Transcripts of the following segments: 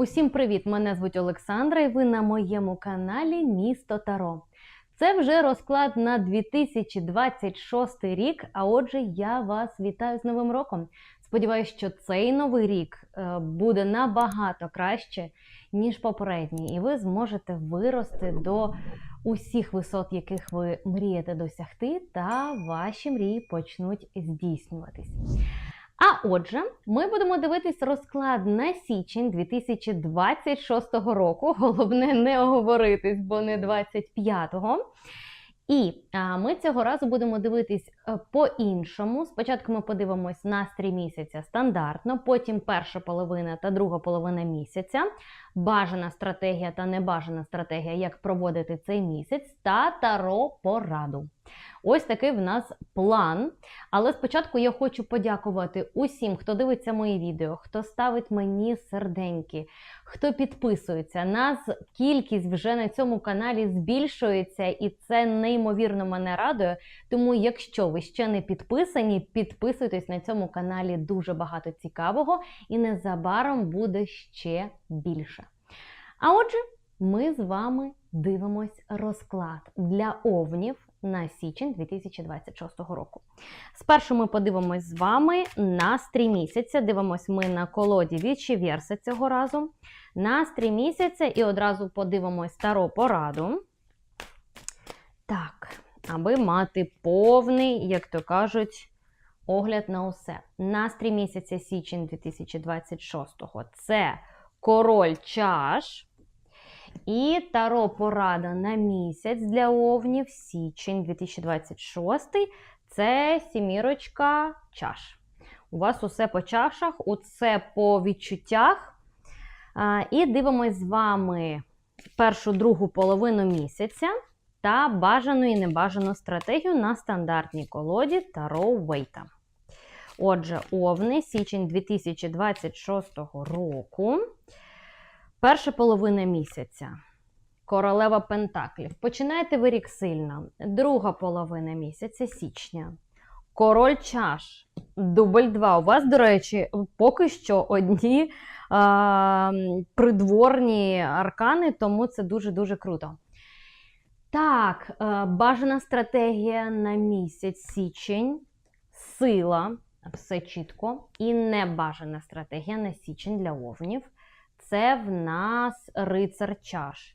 Усім привіт! Мене звуть Олександра, і ви на моєму каналі Місто Таро. Це вже розклад на 2026 рік. А отже, я вас вітаю з Новим роком. Сподіваюсь, що цей новий рік е, буде набагато краще, ніж попередній, і ви зможете вирости до усіх висот, яких ви мрієте досягти, та ваші мрії почнуть здійснюватись. А отже, ми будемо дивитись розклад на січень 2026 року. Головне не оговоритись, бо не 25-го. І ми цього разу будемо дивитись е, по-іншому. Спочатку ми подивимось настрій місяця стандартно, потім перша половина та друга половина місяця, бажана стратегія та небажана стратегія, як проводити цей місяць, та таро пораду. Ось такий в нас план. Але спочатку я хочу подякувати усім, хто дивиться мої відео, хто ставить мені серденьки, хто підписується. Нас кількість вже на цьому каналі збільшується, і це неймовірно мене радує. Тому, якщо ви ще не підписані, підписуйтесь на цьому каналі дуже багато цікавого, і незабаром буде ще більше. А отже, ми з вами дивимось розклад для овнів на січень 2026 року. Спершу ми подивимось з вами настрій місяця. Дивимось ми на колоді Вічіверса цього разу. Настрій місяця і одразу подивимось стару пораду. Так, аби мати повний, як то кажуть, огляд на усе. Настрій місяця січень 2026 це король чаш. І таро порада на місяць для овнів, січень 2026 це сімірочка чаш. У вас усе по чашах, усе по відчуттях. І дивимось з вами першу другу половину місяця та бажану і небажану стратегію на стандартній колоді Таро Вейта. Отже, овни, січень 2026 року. Перша половина місяця. Королева Пентаклів. Починаєте ви рік сильно. Друга половина місяця січня. Король чаш. Дубль 2. У вас, до речі, поки що одні а, придворні аркани, тому це дуже-дуже круто. Так, а, бажана стратегія на місяць січень. Сила. Все чітко. І небажана стратегія на січень для овнів це в нас рицар чаш.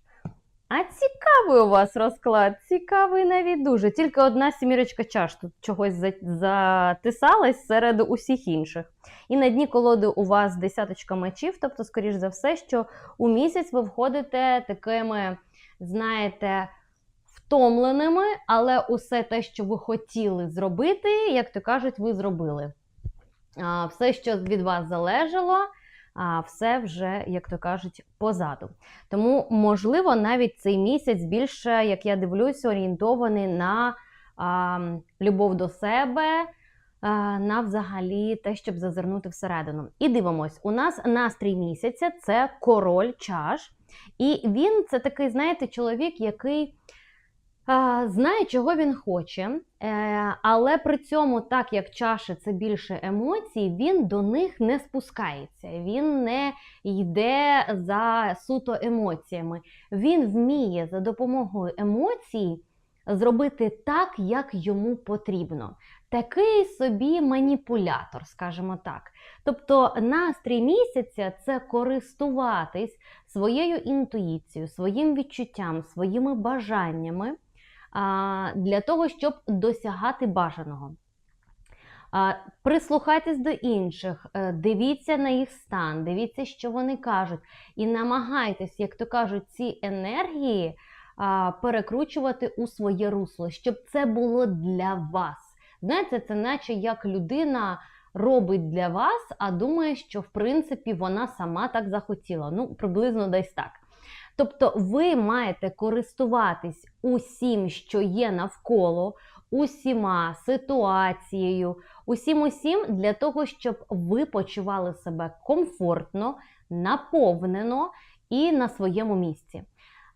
А цікавий у вас розклад, цікавий навіть дуже. Тільки одна сімірочка чаш тут чогось затисалась серед усіх інших. І на дні колоди у вас десяточка мечів, тобто, скоріш за все, що у місяць ви входите такими, знаєте, втомленими, але усе те, що ви хотіли зробити, як то кажуть, ви зробили. Все, що від вас залежало все вже, як то кажуть, позаду. Тому, можливо, навіть цей місяць більше, як я дивлюся, орієнтований на а, любов до себе. На взагалі те, щоб зазирнути всередину. І дивимось, у нас настрій місяця це король чаш. І він це такий, знаєте, чоловік, який Знає, чого він хоче, е, але при цьому, так як чаші це більше емоцій, він до них не спускається, він не йде за суто емоціями. Він вміє за допомогою емоцій зробити так, як йому потрібно. Такий собі маніпулятор, скажімо так. Тобто настрій місяця це користуватись своєю інтуїцією, своїм відчуттям, своїми бажаннями для того, щоб досягати бажаного. Прислухайтесь до інших, е, дивіться на їх стан, дивіться, що вони кажуть, і намагайтесь, як то кажуть, ці енергії перекручувати у своє русло, щоб це було для вас. Знаєте, це наче як людина робить для вас, а думає, що в принципі вона сама так захотіла. Ну, приблизно десь так. Тобто ви маєте користуватись усім, що є навколо, усіма ситуацією, усім усім для того, щоб ви почували себе комфортно, наповнено і на своєму місці.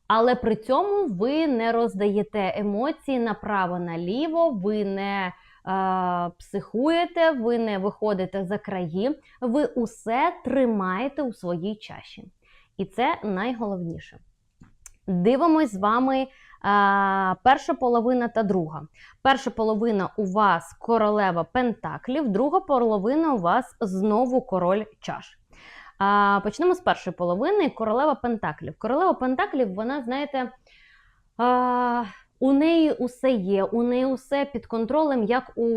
Але при цьому ви не роздаєте емоції направо-наліво, ви не е, психуєте, ви не виходите за краї, ви усе тримаєте у своїй чаші. І це найголовніше. Дивимось з вами перша половина та друга. Перша половина у вас королева Пентаклів, друга половина у вас знову король чаш. Почнемо з першої половини. Королева Пентаклів. Королева Пентаклів, вона, знаєте, у неї усе є, у неї усе під контролем, як у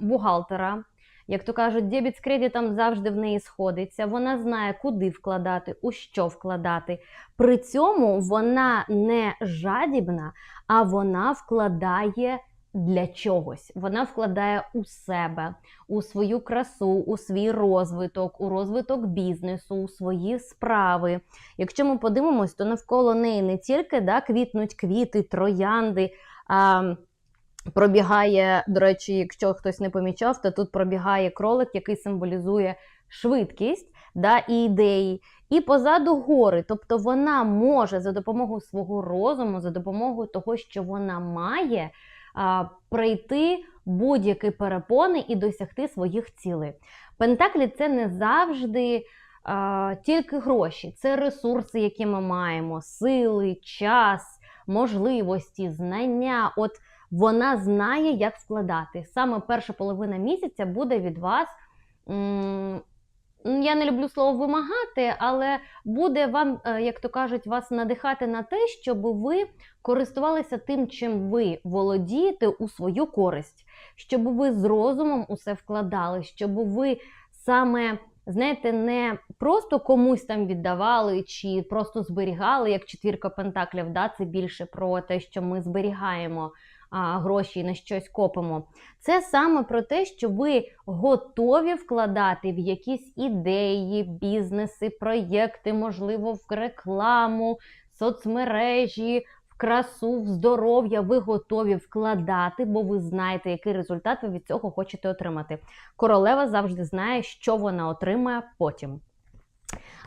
бухгалтера. Як то кажуть, дебіт з кредитом завжди в неї сходиться. Вона знає, куди вкладати, у що вкладати. При цьому вона не жадібна, а вона вкладає для чогось. Вона вкладає у себе, у свою красу, у свій розвиток, у розвиток бізнесу, у свої справи. Якщо ми подивимось, то навколо неї не тільки да, квітнуть квіти, троянди. А, Пробігає, до речі, якщо хтось не помічав, то тут пробігає кролик, який символізує швидкість да, і ідеї. І позаду гори. Тобто вона може за допомогою свого розуму, за допомогою того, що вона має, а, пройти будь-які перепони і досягти своїх цілей. Пентаклі це не завжди тільки гроші, це ресурси, які ми маємо, сили, час, можливості, знання. От вона знає, як вкладати. Саме перша половина місяця буде від вас. Я не люблю слово вимагати, але буде вам, е, як то кажуть, вас надихати на те, щоб ви користувалися тим, чим ви володієте у свою користь, щоб ви з розумом усе вкладали, щоб ви саме, знаєте, не просто комусь там віддавали чи просто зберігали, як четвірка пентаклів. Да? Це більше про те, що ми зберігаємо гроші і на щось копимо. Це саме про те, що ви готові вкладати в якісь ідеї, бізнеси, проєкти, можливо, в рекламу, соцмережі, в красу, в здоров'я. Ви готові вкладати, бо ви знаєте, який результат ви від цього хочете отримати. Королева завжди знає, що вона отримає потім.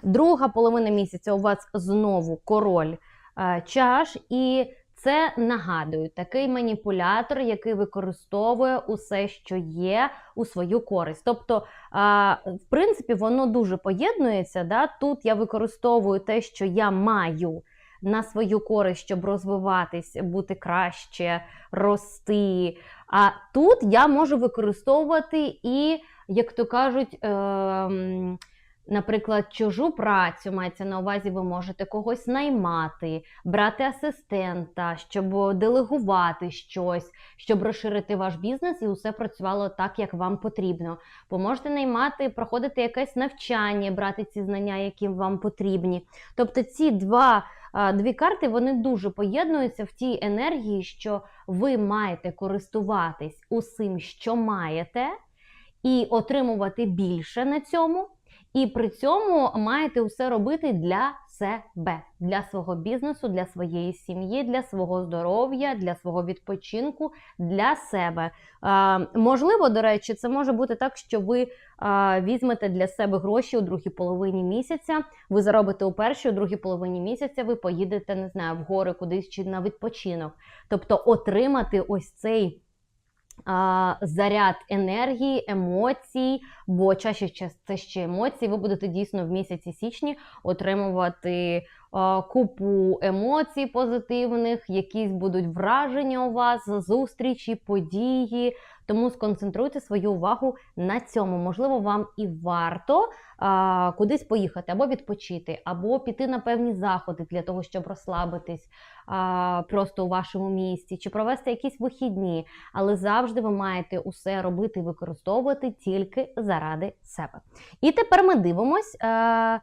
Друга половина місяця у вас знову король е, чаш і це нагадую, такий маніпулятор, який використовує усе, що є, у свою користь. Тобто, в принципі, воно дуже поєднується. Да? Тут я використовую те, що я маю на свою користь, щоб розвиватись, бути краще, рости. А тут я можу використовувати і, як то кажуть, е Наприклад, чужу працю мається на увазі, ви можете когось наймати, брати асистента, щоб делегувати щось, щоб розширити ваш бізнес і усе працювало так, як вам потрібно. Ви можете наймати, проходити якесь навчання, брати ці знання, які вам потрібні. Тобто ці два. Дві карти вони дуже поєднуються в тій енергії, що ви маєте користуватись усім, що маєте, і отримувати більше на цьому. І при цьому маєте все робити для себе, для свого бізнесу, для своєї сім'ї, для свого здоров'я, для свого відпочинку, для себе. А, можливо, до речі, це може бути так, що ви а, візьмете для себе гроші у другій половині місяця. Ви заробите у першій, у другій половині місяця. Ви поїдете, не знаю, в гори кудись чи на відпочинок. Тобто отримати ось цей заряд енергії, емоцій, бо чаще це ще емоції. Ви будете дійсно в місяці січні отримувати купу емоцій позитивних, якісь будуть враження у вас, зустрічі, події. Тому сконцентруйте свою увагу на цьому. Можливо, вам і варто а, кудись поїхати, або відпочити, або піти на певні заходи для того, щоб розслабитись просто у вашому місті, чи провести якісь вихідні. Але завжди ви маєте усе робити і використовувати тільки заради себе. І тепер ми дивимось. А,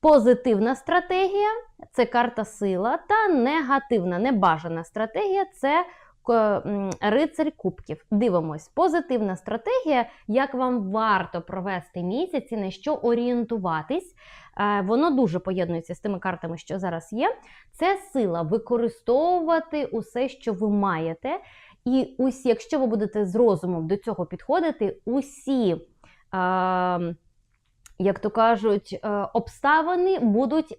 Позитивна стратегія це карта сила, та негативна, небажана стратегія це рицарь кубків. Дивимось, позитивна стратегія, як вам варто провести місяць і на що орієнтуватись. Е, воно дуже поєднується з тими картами, що зараз є. Це сила використовувати усе, що ви маєте. І усі, якщо ви будете з розумом до цього підходити, усі. Е як то кажуть, е, обставини будуть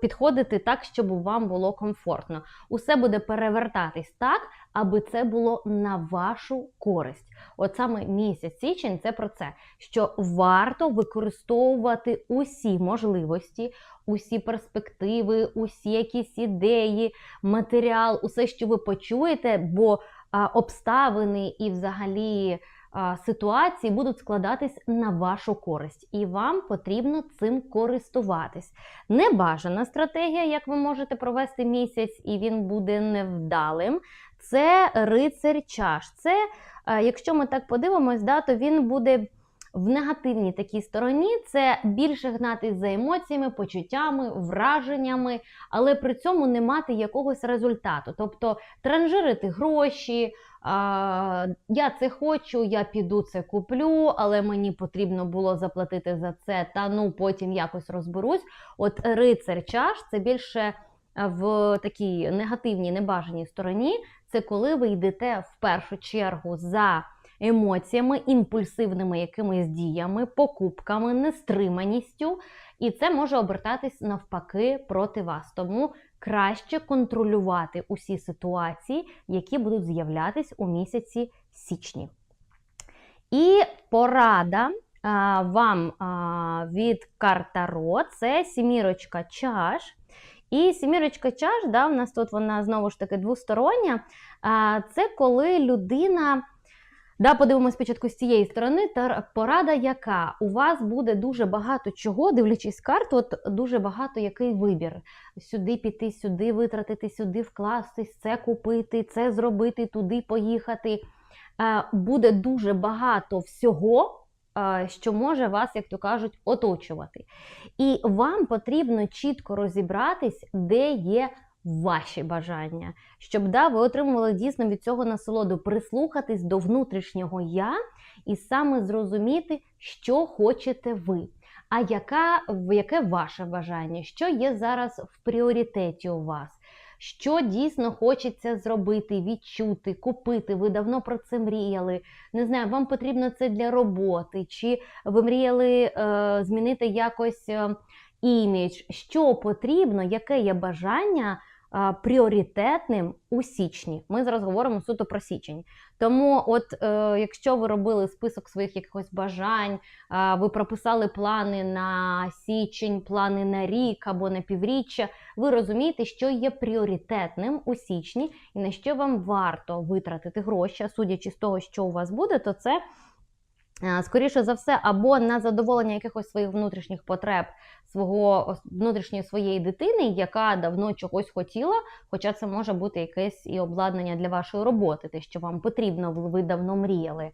підходити так, щоб вам було комфортно. Усе буде перевертатись так, аби це було на вашу користь. От саме місяць січень це про це, що варто використовувати усі можливості, усі перспективи, усі якісь ідеї, матеріал, усе, що ви почуєте, бо обставини і взагалі ситуації будуть складатись на вашу користь, і вам потрібно цим користуватись. Небажана стратегія, як ви можете провести місяць, і він буде невдалим. Це рицар чаш. Це, е, якщо ми так подивимось, да, то він буде в негативній такій стороні. Це більше гнатись за емоціями, почуттями, враженнями, але при цьому не мати якогось результату. Тобто транжирити гроші. А, я це хочу, я піду це куплю, але мені потрібно було заплатити за це, та ну потім якось розберусь. От рицар чаш це більше е, в такій негативній, небажаній стороні. Це коли ви йдете в першу чергу за емоціями, імпульсивними якимись діями, покупками, нестриманістю, і це може обертатись навпаки проти вас. Тому краще контролювати усі ситуації, які будуть з'являтись у місяці січні. І порада а, вам а, від Картаро це сімірочка чаш. І сімірочка чаш, да, в нас тут вона знову ж таки двостороння. А, Це коли людина. Да, подивимось спочатку з цієї сторони. Та порада, яка у вас буде дуже багато чого, дивлячись карту, от дуже багато який вибір. Сюди піти, сюди витратити, сюди вкластись, це купити, це зробити, туди поїхати. Е, Буде дуже багато всього, е, що може вас, як то кажуть, оточувати. І вам потрібно чітко розібратись, де є ваші бажання, щоб да, ви отримували дійсно від цього насолоду, прислухатись до внутрішнього я і саме зрозуміти, що хочете ви. А яка, яке ваше бажання, що є зараз в пріоритеті у вас? Що дійсно хочеться зробити, відчути, купити? Ви давно про це мріяли. Не знаю, вам потрібно це для роботи, чи ви мріяли е, змінити якось е, імідж, що потрібно, яке є бажання е, пріоритетним у січні. Ми зараз говоримо суто про січень. Тому, от е, якщо ви робили список своїх якихось бажань, е, ви прописали плани на січень, плани на рік або на півріччя, ви розумієте, що є пріоритетним у січні і на що вам варто витратити гроші, судячи з того, що у вас буде, то це. Е, Скоріше за все, або на задоволення якихось своїх внутрішніх потреб свого внутрішньої своєї дитини, яка давно чогось хотіла, хоча це може бути якесь і обладнання для вашої роботи, те, що вам потрібно, ви давно мріяли.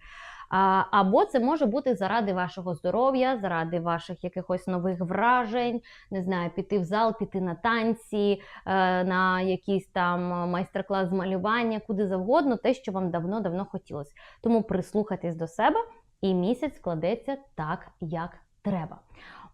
Або це може бути заради вашого здоров'я, заради ваших якихось нових вражень, не знаю, піти в зал, піти на танці, е, на якийсь там майстер-клас з малювання, куди завгодно, те, що вам давно-давно хотілося. Тому прислухайтесь до себе, і місяць складеться так, як треба.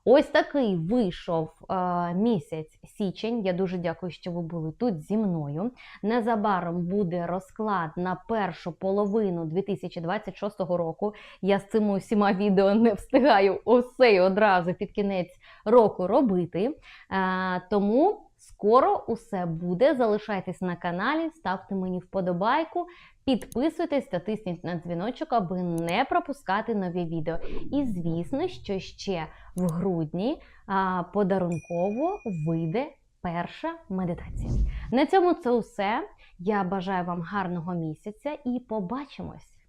Ось такий вийшов е, місяць січень. Я дуже дякую, що ви були тут зі мною. Незабаром буде розклад на першу половину 2026 року. Я з цими усіма відео не встигаю усе одразу під кінець року робити. Е, тому скоро усе буде. Залишайтесь на каналі, ставте мені вподобайку. Підписуйтесь та тисніть на дзвіночок, аби не пропускати нові відео. І звісно, що ще в грудні а, подарунково вийде перша медитація. На цьому це все. Я бажаю вам гарного місяця і побачимось!